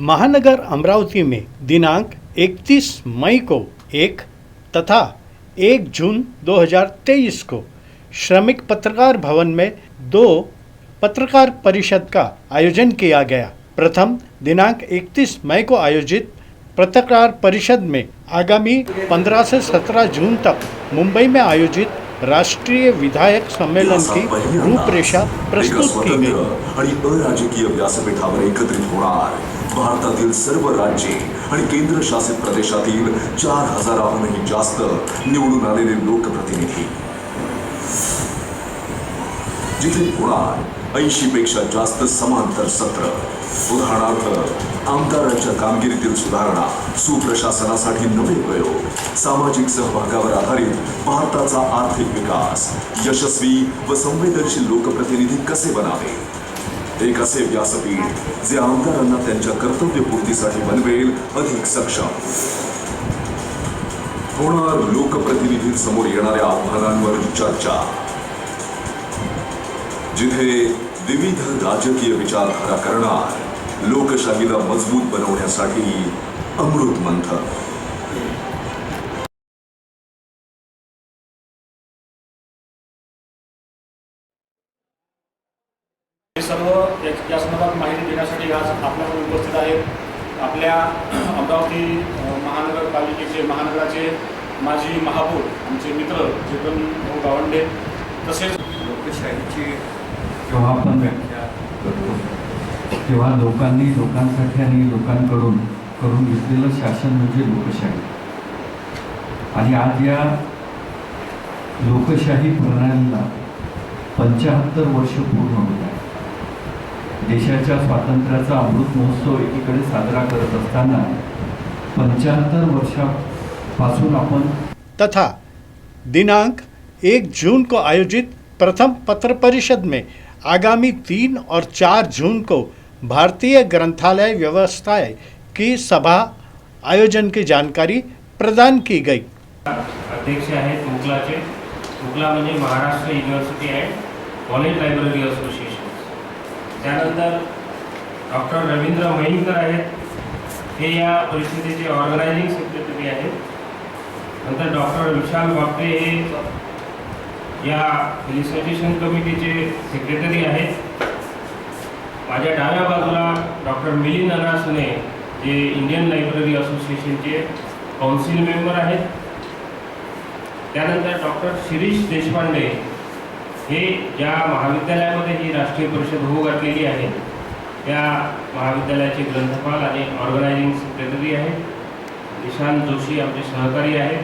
महानगर अमरावती में दिनांक 31 मई को एक तथा 1 जून 2023 को श्रमिक पत्रकार भवन में दो पत्रकार परिषद का आयोजन किया गया। प्रथम दिनांक 31 मई को आयोजित पत्रकार परिषद में आगामी 15 से 17 जून तक मुंबई में आयोजित राष्ट्रीय विधायक सम्मेलन की रूपरेषा प्रस्तुत की गई। भारतातील सर्व राज्ये आणि केंद्रशासित प्रदेशातील चार हजाराहूनही जास्त निवडून आलेले लोकप्रतिनिधी. जिथे होणार ऐंशी पेक्षा जास्त समांतर सत्र. उदाहरणार्थ आमदारांच्या कामगिरीतील सुधारणा सुप्रशासनासाठी नवे प्रयोग. सामाजिक सहभागावर आधारित भारताचा आर्थिक विकास. यशस्वी व संवेदनशील लोकप्रतिनिधी कसे बनावे? एक असे व्यासपीठ जे आमदारांना त्यांच्या कर्तव्यपूर्तीसाठी बनवेल अधिक सक्षम. होणार लोकप्रतिनिधींसमोर येणाऱ्या आव्हानांवर चर्चा. जिथे विविध राजकीय विचारधारा करणार लोकशाहीला मजबूत बनवण्यासाठी अमृत मंथन. माहिती आज आपल्याकडे उपस्थित आहेत. आपल्या अमरावती महानगरपालिकेचे महानगराचे माजी महापौर आमचे मित्र चेतन भाऊ गावंडे तसेच लोकशाहीची जेव्हा आपण व्याख्या करतो तेव्हा लोकांनी लोकांसाठी आणि लोकांकडून करून घेतलेलं शासन म्हणजे लोकशाही. आणि आज या लोकशाही प्रणालीला पंच्याहत्तर वर्ष पूर्ण होत आहे देशाच्या स्वातंत्र्याचा अमृत महोत्सव एकीकडे साजरा करत असताना पंच्याहत्तर वर्षापासून आपण तथा दिनांक 1 जून को आयोजित प्रथम पत्र परिषद में आगामी तीन और चार जून को भारतीय ग्रंथालय व्यवस्थाएँ की सभा आयोजन की जानकारी प्रदान की गई। अध्यक्ष है मुकलाचे मुकला म्हणजे Maharashtra university and college library association त्यानंतर डॉक्टर रवींद्र मयीकर आहेत. हे या परिषदेचे ऑर्गनायझिंग सेक्रेटरी आहेत. नंतर डॉक्टर विशाल बापटे हे या फेलिसिटेशन कमिटीचे सेक्रेटरी आहेत. माझ्या डाव्या बाजूला डॉक्टर मिलिंद अनासने जे इंडियन लायब्ररी असोसिएशनचे काउन्सिल मेंबर आहेत. त्यानंतर डॉक्टर शिरीष देशपांडे हे ज्या महाविद्यालयामध्ये ही राष्ट्रीय परिषद होऊ घातलेली आहे त्या महाविद्यालयाचे ग्रंथपाल आणि ऑर्गनायझिंग सेक्रेटरी आहेत. निशांत जोशी आमचे सहकारी आहेत.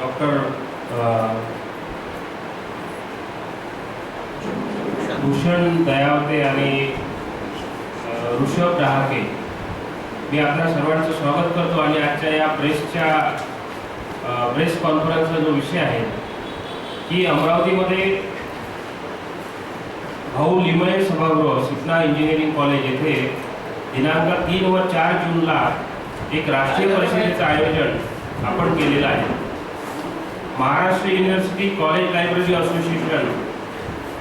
डॉक्टर भूषण दयावते आणि ऋषभ डहाके. मी आपल्या सर्वांचं स्वागत करतो आणि आजच्या या प्रेसच्या प्रेस कॉन्फरन्सचा जो विषय आहे की अमरावतीमध्ये भाऊ लिमये सभागृह सिपना इंजिनिअरिंग कॉलेज येथे दिनांक तीन व चार जूनला एक राष्ट्रीय परिषदेचं आयोजन आपण केलेलं आहे. Maharashtra university college library association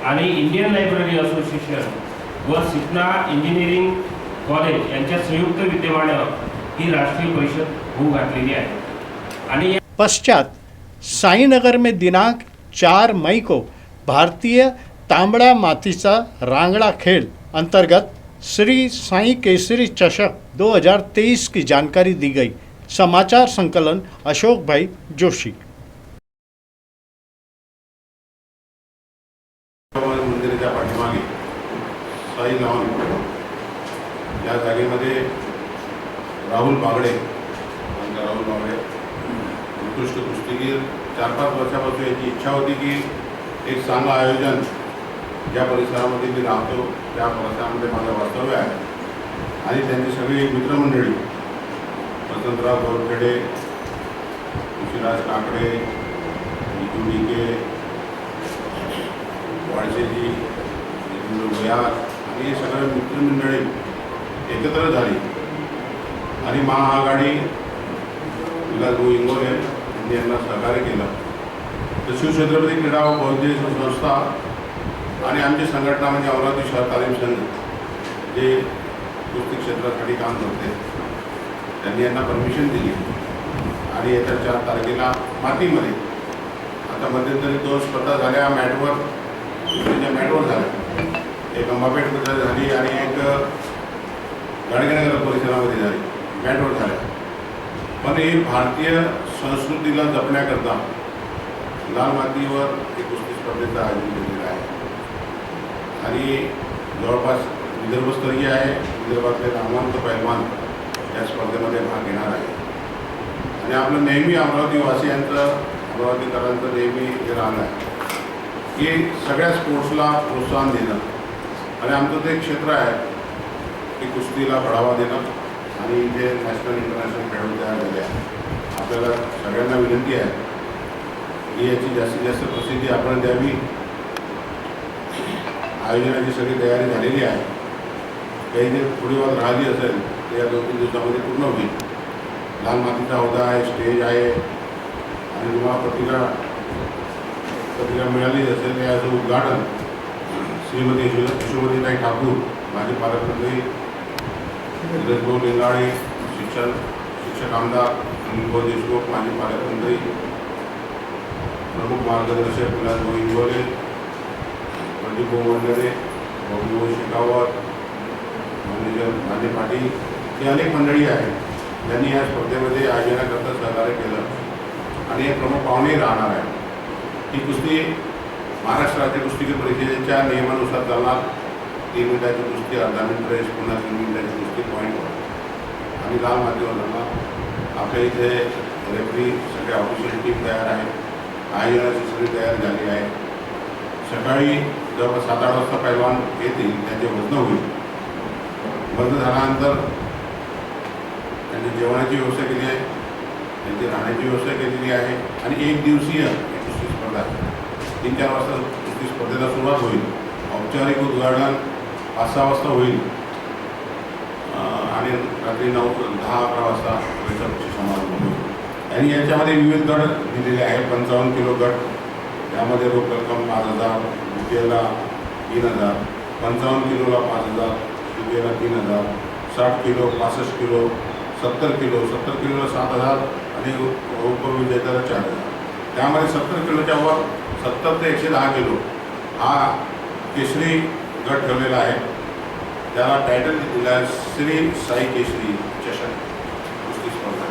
आणि इंडियन लायब्ररी असोसिएशन व सिपना इंजिनिअरिंग कॉलेज यांच्या संयुक्त विद्यमानं ही राष्ट्रीय परिषद होऊ घातलेली आहे. आणि पश्चात साईनगर में दिनांक 4 मई को भारतीय तांबड्या मातीचा रांगड़ा खेल अंतर्गत श्री साई केसरी चषक 2023 की जानकारी दी गई। समाचार संकलन अशोक भाई जोशी। मंदिराच्या पाठीमागे साई लॉन या जागेमध्ये राहुल बागडे राहुल बागडे उत्कृष्ट कुस्तीगीर चार पाच वर्षापासून याची इच्छा होती की एक चांगलं आयोजन ज्या परिसरामध्ये मी राहतो त्या परिसरामध्ये माझं वास्तव्य आहे. आणि त्यांची सगळी मित्रमंडळी वसंतराव गोरखेडे ऋषिराज काकडे नितू डिके वाडशेजी भुयार आणि हे सगळे मित्रमंडळी एकत्र झाली. आणि महाआघाडी विलासभाऊ इंगोले यांनी यांना सहकार्य केलं. तर शिवछत्रपती क्रीडा व बौद्धिक संस्था आणि आमची संघटना म्हणजे अमरावती शहर तालीम संघ जे कुस्ती क्षेत्रासाठी काम करते त्यांनी यांना परमिशन दिली. आणि येत्या चार तारखेला मातीमध्ये आता मध्यंतरी दोन स्पर्धा झाल्या मॅटवर कुस्तीच्या मॅटवर झाल्या. एक अंबापेठमध्ये झाली आणि एक गाडगेनगर परिसरामध्ये झाली मॅटवर झाल्या. पण हे भारतीय संस्कृतीला जपण्याकरता लाल मातीवर एक कुस्ती स्पर्धेचं आयोजन केलेलं आहे. आणि जवळपास विदर्भस्तरीय आहे. विदर्भातले नामवंत पैलवान या स्पर्धेमध्ये भाग घेणार आहे आणि आपलं नेहमी अमरावती वासियांचं अमरावतीकरांचं नेहमी हे राहणं आहे. की सगळ्या स्पोर्ट्सला प्रोत्साहन देणं. आणि आमचं ते एक क्षेत्र आहे की कुस्तीला बढावा देणं. आणि जे नॅशनल इंटरनॅशनल खेळ तयार झाले आहे आपल्याला सगळ्यांना विनंती आहे की याची जास्तीत जास्त प्रसिद्धी आपण द्यावी. आयोजनाची सगळी तयारी झालेली आहे. काही जर थोडी वाद राहिली असेल तर या दोन तीन दिवसामध्ये पूर्ण होईल. लाल मातीचा होता आहे स्टेज आहे. आणि तुम्हाला पत्रिका पत्रिका मिळाली असेल याचं उद्घाटन श्रीमती यशो यशोमतीताई ठाकूर माझे पालकमंत्री धीरजभाऊ लिंगाळे शिक्षण शिक्षक आमदार अनिलभाऊ देशमुख माजी पालकमंत्री प्रमुख मार्गदर्शक विलासभाऊ इंगोले प्रदीपभाऊ वंडरे भाऊभाऊ शेखावत मॅनेजर माझे पाटील ही अनेक मंडळी आहेत. ज्यांनी या स्पर्धेमध्ये आयोजनाकरता सहकार्य केलं. आणि हे प्रमुख पाहुणे राहणार आहे ही कुस्ती महाराष्ट्र राज्य कुस्तीगीर परिषदेच्या नियमानुसार चालणार. तीन मिनिटाची कुस्ती अर्धा मिनिट रेस पुन्हा तीन मिनिटाची कुस्ती पॉईंटवर आणि लाल मातीवर आपल्या इथे रेफरी सगळ्या ऑफिशियल टीम तयार आहे आयोजनाची सगळी तयारी झाली आहे. सकाळी जवळपास सात आठ वाजता पैलवान येतील त्यांचे वजन होईल. वजन झाल्यानंतर त्यांची जेवणाची व्यवस्था केली आहे त्यांची राहण्याची व्यवस्था केलेली आहे आणि एक दिवसीय कुस्ती स्पर्धा तीन चार वाजता कुस्ती स्पर्धेला सुरुवात होईल. औपचारिक उद्घाटन पाच सहा वाजता होईल. आणि रात्री नऊ दहा अकरा वाजता समारोह होईल. आणि याच्यामध्ये विविध गट दिलेले आहे पंचावन्न किलो गट. त्यामध्ये रोख रक्कम पाच हजार रुपयाला तीन हजार पंचावन्न किलोला पाच हजार रुपयाला तीन हजार साठ किलो पासष्ट किलो सत्तर किलो सत्तर किलोला सात हजार आणि उपविजेत्याला चार हजार. त्यामध्ये सत्तर किलोच्या वर सत्तर ते एकशे दहा किलो हा केसरी गट ठेवलेला आहे. त्याला टायटल दिलेला आहे श्री साई केसरी चषक कुस्ती स्पर्धा.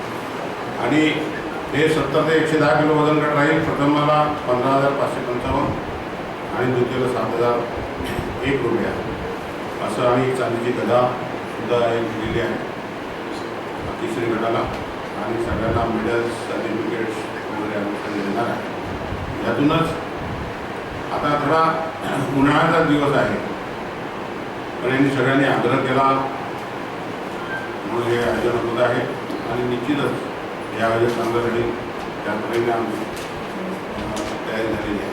आणि हे सत्तर ते एकशे दहा किलो वजन गट राहील. प्रथमाला पंधरा हजार पाचशे पंचावन्न आणि द्वितीयला सात हजार एक रुपया. असं आणि चांदीची गदा सुद्धा एक दिलेली आहे. तिसरी गटाला. आणि सगळ्यांना मेडल्स सर्टिफिकेट्स वगैरे आम्ही देणार आहे. यातूनच आता थोडा उन्हाळ्याचा दिवस आहे. पण यांनी सगळ्यांनी आग्रह केला. म्हणून हे आयोजन होत आहे. आणि निश्चितच यावेळेस आमच्यासाठी चांगलं राहील त्याप्रमाणे आमची तयारी झालेली आहे.